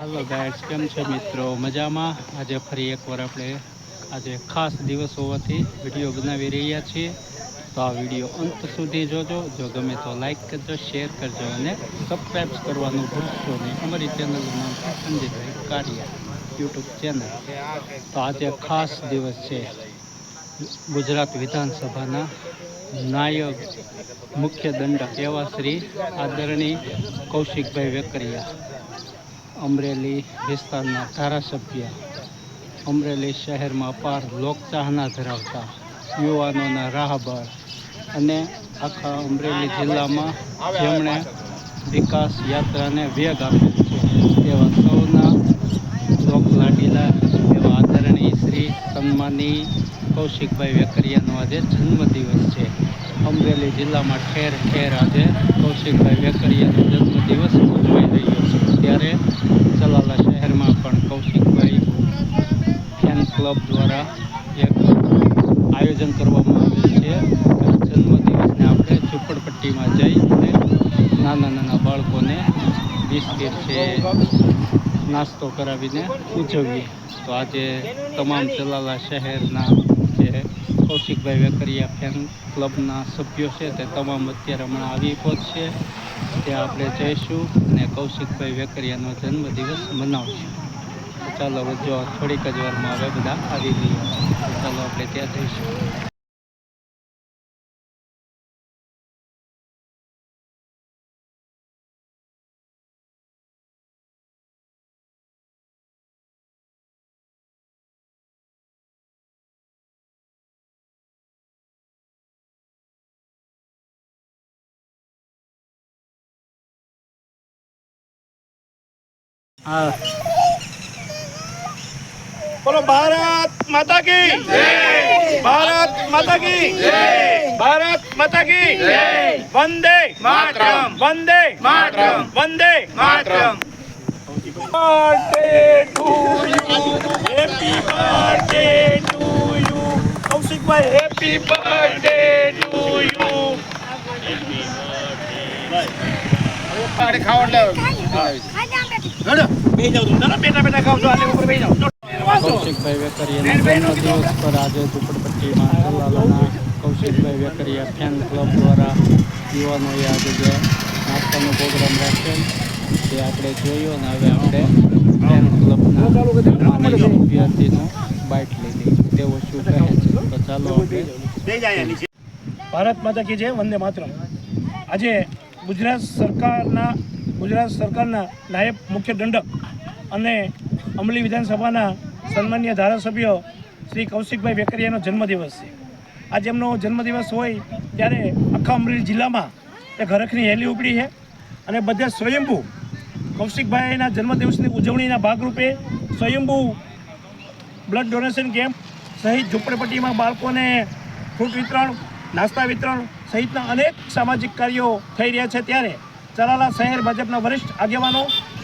હાલો guides કેમ છે મિત્રો? મજામાં? આજે ફરી એકવાર આપણે આજે ખાસ દિવસ હોવાથી વીડિયો બનાવી રહ્યા છીએ. તો આ વીડિયો અંત સુધી જોજો. જો ગમે તો લાઇક કરજો શેર કરજો અને સબસ્ક્રાઈબ કરવાનું ભૂલશો નહીં. અમારી ચેનલનું નામ છે સંજયભાઈ કારિયા યુટ્યુબ ચેનલ તો આજે ખાસ દિવસ છે ગુજરાત વિધાનસભાના નાયક મુખ્ય દંડક એવા શ્રી આદરણીય કૌશિકભાઈ વેકરિયા. અમરેલી વિસ્તારના ધારાસભ્ય. અમરેલી શહેરમાં અપાર લોકચાહના ધરાવતા યુવાનોના રાહબર અને આખા અમરેલી જિલ્લામાં જેમણે વિકાસ યાત્રાને વેગ આપેલ છે તેવા સૌના લોકલાડીલા એવા આદરણીય શ્રી સન્માની કૌશિકભાઈ વેકરિયાનો આજે જન્મદિવસ છે. અમરેલી જિલ્લામાં ઠેર ઠેર આજે કૌશિકભાઈ વેકરિયાનો જન્મદિવસ ઉજવાઈ રહ્યો છે. ત્યારે ચલાલા શહેરમાં પણ કૌશિકભાઈ ફેન ક્લબ દ્વારા એક આયોજન કરવામાં આવેલ છે. જન્મદિવસને આપણે ઝુંપડપટ્ટીમાં જઈ અને નાના નાના બાળકોને બિસ્કિટ છે, નાસ્તો કરાવીને ઉજવીએ. તો આજે તમામ ચલાલા શહેરના કૌશિકભાઈ વેકરિયા ફેન ક્લબના સભ્યો છે તે તમામ અત્યારે હમણાં આવી પહોંચશે ત્યાં આપણે જઈશું અને કૌશિકભાઈ વેકરિયાનો જન્મદિવસ મનાવશું. ચાલો જો થોડીક જ વારમાં હવે બધા, આવી રહ્યા ચાલો આપણે ત્યાં જઈશું. હા બોલો ભારત માતા કી ભારત માતા કી ભારત માતા કી વંદે Mataram Vande Mataram Vande Mataram. Birthday to you happy birthday to you Kaushikbhai happy birthday to you happy birthday ખાવ છો કૌશિકભાઈ વેકરિયાના જન્મદિવસ પર આજે ઝુંપડપટ્ટીમાં કૌશિકભાઈ વેકરિયા ફેન ક્લબ દ્વારા યુવાનોએ આજે જે નાસ્તાનો પ્રોગ્રામ રાખેલ તે આપણે જોયો અને હવે આપણે ફેન ક્લબના માનનીય વિદ્યાર્થીનો બાઇટ લીધી. તેઓ શું કહે છે? તો ચાલો આપણે ભારત માતા કી જય વંદે માતરમ. આજે ગુજરાત સરકારના ગુજરાત સરકારના નાયબ મુખ્ય દંડક અને અમલી વિધાનસભાના સન્માનીય ધારાસભ્ય શ્રી કૌશિકભાઈ વેકરિયાનો જન્મદિવસ છે. આજે એમનો જન્મદિવસ હોય ત્યારે આખા અમરેલી જિલ્લામાં તે ઘરખની હેલી ઉપડી છે અને બધા સ્વયંભૂ કૌશિકભાઈના જન્મદિવસની ઉજવણીના ભાગરૂપે સ્વયંભૂ બ્લડ ડોનેશન કેમ્પ સહિત ઝૂંપડપટ્ટીમાં બાળકોને ફ્રૂટ વિતરણ, નાસ્તા વિતરણ સહિતના અનેક સામાજિક કાર્યો થઈ રહ્યા છે. ત્યારે ચલાલા શહેર ભાજપના વરિષ્ઠ આગેવાનો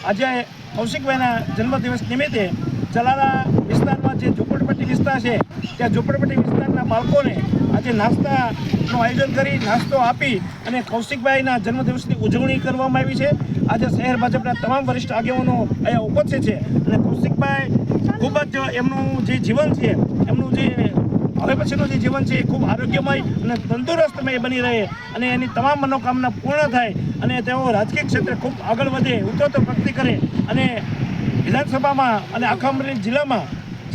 આજે કૌશિકભાઈના જન્મદિવસ નિમિત્તે ચલાલા વિસ્તારમાં જે ઝૂંપડપટ્ટી વિસ્તાર છે, ત્યાં ઝૂંપડપટ્ટી વિસ્તારના બાળકોને આજે નાસ્તાનું આયોજન કરી, નાસ્તો આપી અને કૌશિકભાઈના જન્મદિવસની ઉજવણી કરવામાં આવી છે. આજે શહેર ભાજપના તમામ વરિષ્ઠ આગેવાનો અહીંયા ઉપસ્થિત છે અને કૌશિકભાઈ ખૂબ જ એમનું જે જીવન છે, એમનું જે હવે પછીનું જે જીવન છે એ ખૂબ આરોગ્યમય અને તંદુરસ્તમય બની રહે અને એની તમામ મનોકામના પૂર્ણ થાય અને તેઓ રાજકીય ક્ષેત્રે ખૂબ આગળ વધે, ઉત્તરોત્તર પ્રગતિ કરે અને વિધાનસભામાં અને આખા અમરેલી જિલ્લામાં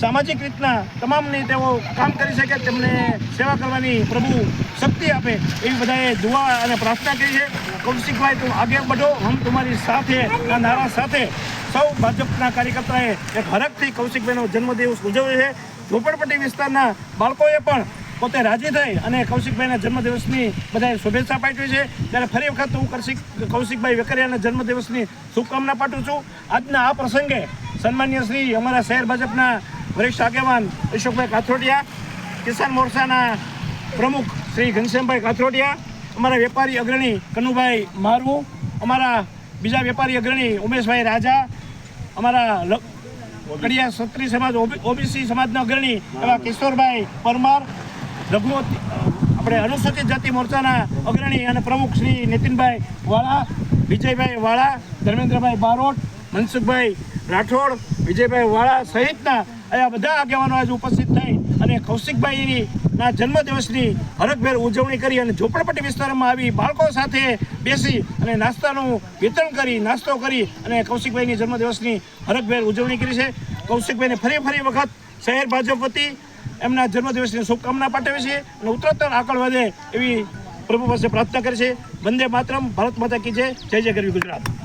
સામાજિક રીતના તમામની તેઓ કામ કરી શકે, તેમને સેવા કરવાની પ્રભુ શક્તિ આપે એવી બધાએ દુઆ અને પ્રાર્થના કરી છે. કૌશિકભાઈ, તું આગે વધો, હમ તમારી સાથે આ નારા સાથે. સૌ ભાજપના કાર્યકર્તાએ એક હરખથી કૌશિકભાઈનો જન્મદિવસ ઉજવ્યો છે. ઝોપડપટ્ટી વિસ્તારના બાળકોએ પણ પોતે રાજી થઈ અને કૌશિકભાઈના જન્મદિવસની બધાએ શુભેચ્છા પાઠવી છે. ત્યારે ફરી વખત હું કૌશિક, કૌશિકભાઈ વેકરિયાના જન્મદિવસની શુભકામના પાઠવું છું. આજના આ પ્રસંગે સન્માન્ય શ્રી અમારા શહેર ભાજપના વરિષ્ઠ આગેવાન અશોકભાઈ કાથરોડિયા, કિસાન મોરચાના પ્રમુખ શ્રી ઘનશ્યામભાઈ કાથરોડિયા, અમારા વેપારી અગ્રણી કનુભાઈ મારવું, અમારા બીજા વેપારી અગ્રણી ઉમેશભાઈ રાજા, અમારા કડિયા ક્ષત્રિય સમાજ ઓબીસી સમાજના અગ્રણી એવા કિશોરભાઈ પરમાર રઘુવતી આપણે અનુસૂચિત જાતિ મોરચાના અગ્રણી અને પ્રમુખ શ્રી નીતિનભાઈ વાળા, વિજયભાઈ વાળા, ધર્મેન્દ્રભાઈ બારોટ, મનસુખભાઈ રાઠોડ, વિજયભાઈ વાળા સહિતના અહીંયા બધા આગેવાનો આજે ઉપસ્થિત થઈ અને કૌશિકભાઈની ના જન્મદિવસની હરખભેર ઉજવણી કરી અને ઝોપડપટ્ટી વિસ્તારમાં આવી બાળકો સાથે બેસી અને નાસ્તાનું વિતરણ કરી, નાસ્તો કરી અને કૌશિકભાઈની જન્મદિવસની હરખભેર ઉજવણી કરી છે. કૌશિકભાઈને ફરી ફરી વખત શહેર ભાજપ વતી એમના જન્મદિવસની શુભકામના પાઠવે છે અને ઉત્તરોત્તર આગળ વધે એવી પ્રભુ પાસે પ્રાર્થના કરી છે. વંદે માતરમ, ભારત માતા કી જય. જય જય કરવી ગુજરાત.